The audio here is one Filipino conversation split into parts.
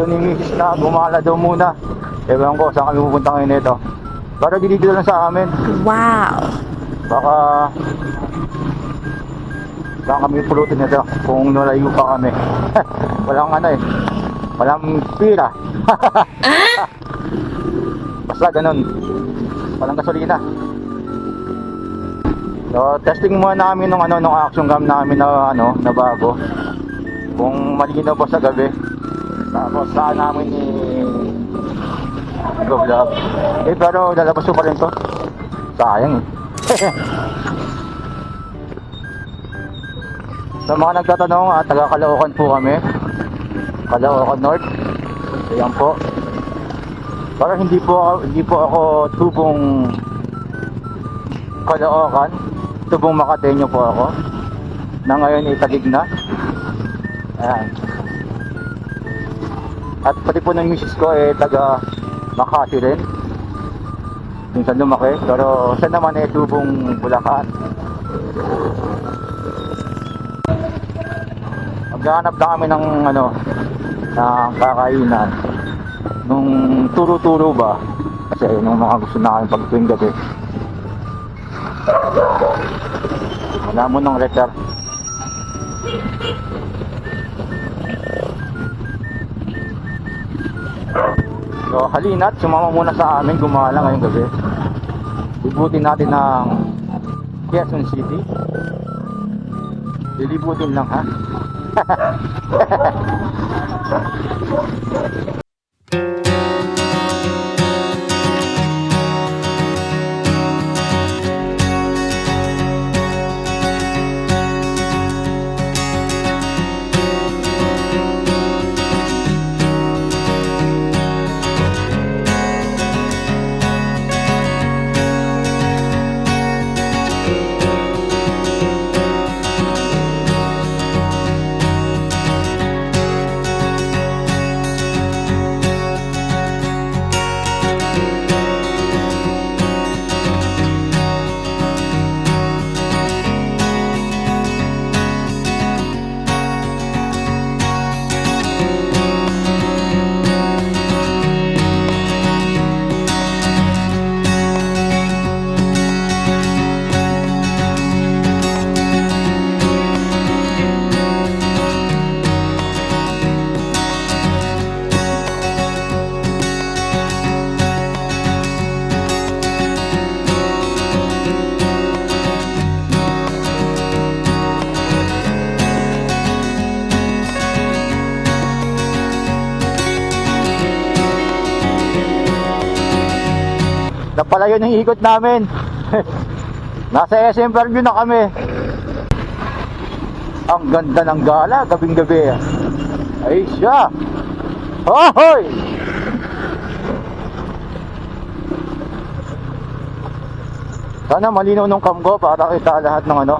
gusto ni Mrs. na gumala daw muna. Ewan ko saan kami pupunta ngayon nito. Pero dito lang sa amin. Wow. Baka saan kami pulutin nito kung nalayo pa kami. Walang ano eh. Walang pira. Basta ganun. Walang gasolina. So, testing muna namin nung ano nung action cam namin na ano na bago. Kung malinaw ba sa gabi. Tapos saan namin ni Go vlog. Eh pero lalabas ko pa rin to. Sayang eh. Sa mga nagtatanong, ah, taga Caloocan po kami. Caloocan North. Ayan po. Para hindi po hindi po ako tubong Caloocan. Tubong Makateño po ako. Na ngayon itagig na. Ayan. At pati po ng misis ko eh taga Makati rin. Minsan lumaki. Pero siya naman eh tubong Bulacan. Maghanap na kami ng ano ng kakainan nung turo-turo ba kasi nung mga gusto na kami pag tuwing gabi wala mo ng letter so halina't sumama muna sa amin. Gumala ngayong gabi. Libutin natin ng Quezon City. Lilibutin lang ha Napalayo ng ikot namin. Nasa SM Fairview na kami. Ang ganda ng gala, gabing gabi. Ay siya. Hoy! Sana malinaw nung cam ko para kita lahat ng ano.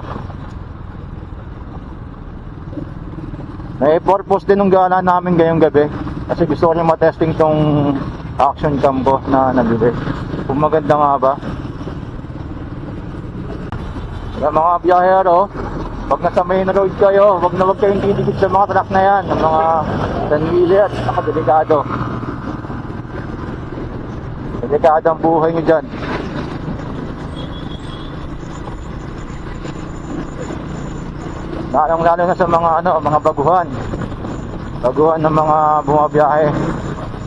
May purpose din ng gala namin ngayong gabi. Kasi gusto ko rin matesting tong action cam ko na nabili. Kung maganda nga ba. Kaya mga biyahero, pag nasa main road kayo, wag na wag kayong didikit sa mga truck na yan, ng mga tanwili at saka delikado. Delikado ang buhay nyo dyan. Lalong lalo na sa mga ano, mga baguhan. Baguhan ng mga bumabiyahe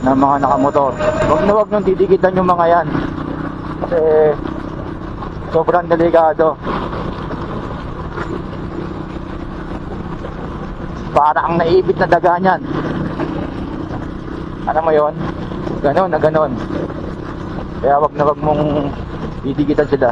ng mga nakamotor. Huwag na huwag nung didikitan yung mga yan. Kasi sobrang delikado. Para ang naibit na daga niyan. Alam mo yon? Ganon na ganon. Kaya wag na wag mong didikitan sila.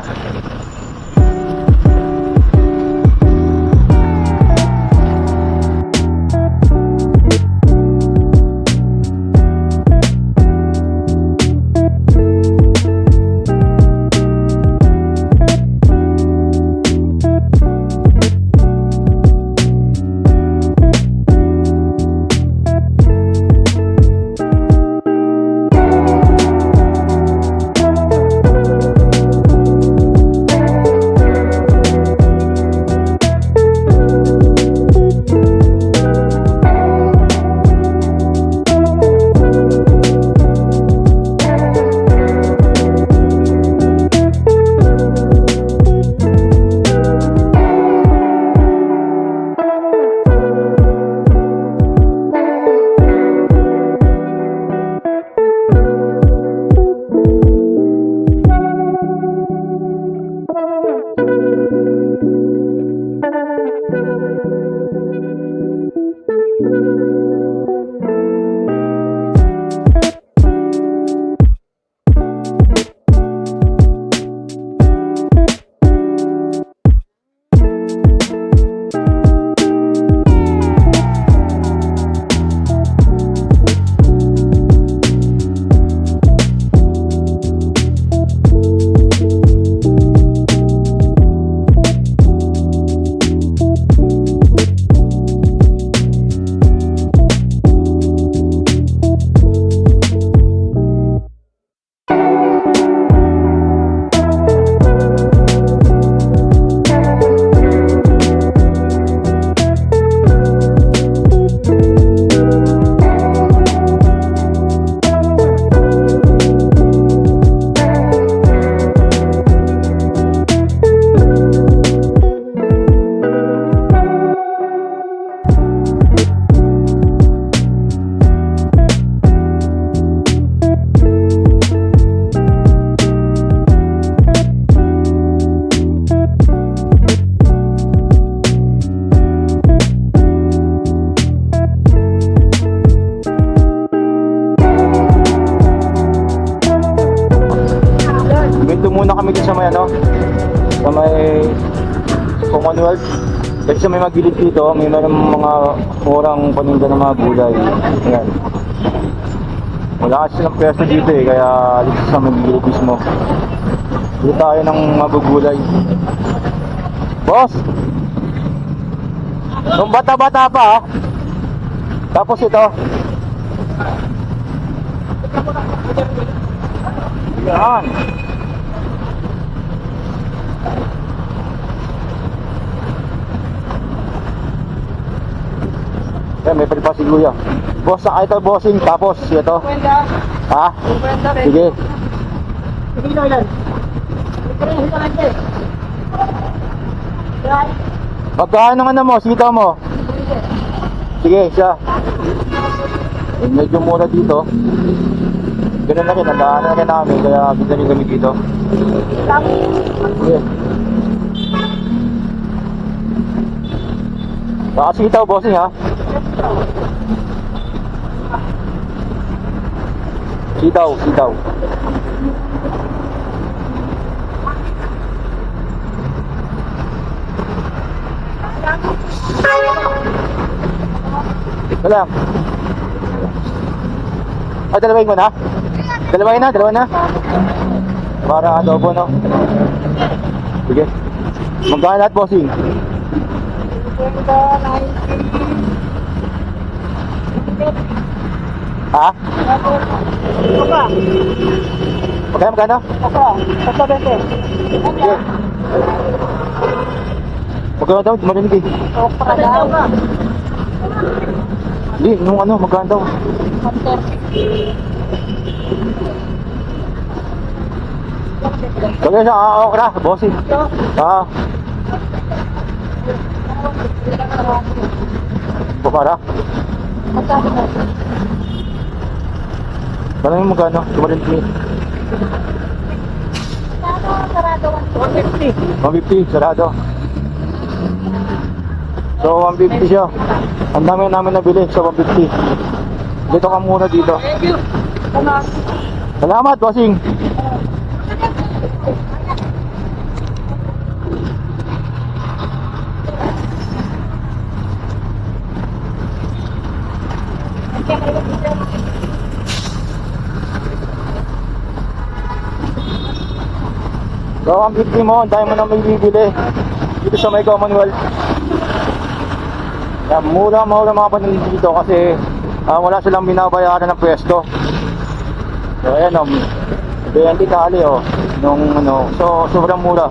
Commonwealth. Kasi sa may magilid dito, may meron mga murang paninda ng mga gulay. Ayan. Wala kasi silang pwesto dito eh, kaya dito sa magilid mismo. Dito tayo ng magugulay. Boss! Nung bata-bata pa ah. Tapos ito. Yan. Yan, may palipas si Kuya. Boss, sa ito bossing, tapos ito. Ha? Sige. Sige na ilan. Ito rin, ito lang din. Yan. Magkano ng ano mo, sitaw mo? Sige, siya. Eh, medyo mura dito. Ganun na rin, nandaan na rin namin, kaya bigyan rin kami dito. Sige. Baka sitaw, bossing ha? Sitaw, sitaw. Wala. Ah, dalawain mo na? Dalawain na, dalawa na. Para adobo, no? Sige. Magkano lahat, bossing? Kwenta, nine. Ha? Ito pa. Magkano, magkano? Ito. Ito, bente. Sige. Magkano daw? Marinig eh. Ito pa daw. Hindi, nung ano, magkano daw? Hunter. Bagay sa ah, okra, bossing. Ito. Ah, bukara. Magkano na? Tanong mo magkano? Tumarin ko Magkano sarado? 150. 150, sarado. So, 150 siya. Ang dami namin nabili sa 150. Dito ka muna dito. Thank you. Salamat. Salamat, bossing. So, ang 50 mo, dami mo na may bibili. Dito sa may Commonwealth. Yan, mura-mura mga paninda dito kasi ah, wala silang binabayaran ng pwesto. So, ayan o. 20 tali o. Nung ano. So, sobrang mura.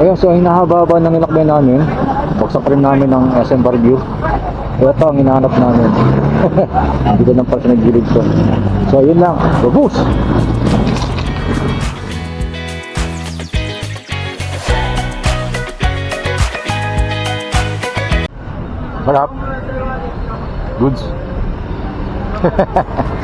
Ayun, so hinahaba ng nilakbay namin. Bagsak rin namin ng SM Barview. Ito ang hinahanap namin. Dito lang pala sa nagilid ko. So, yun lang. Babus! Marap. Goods.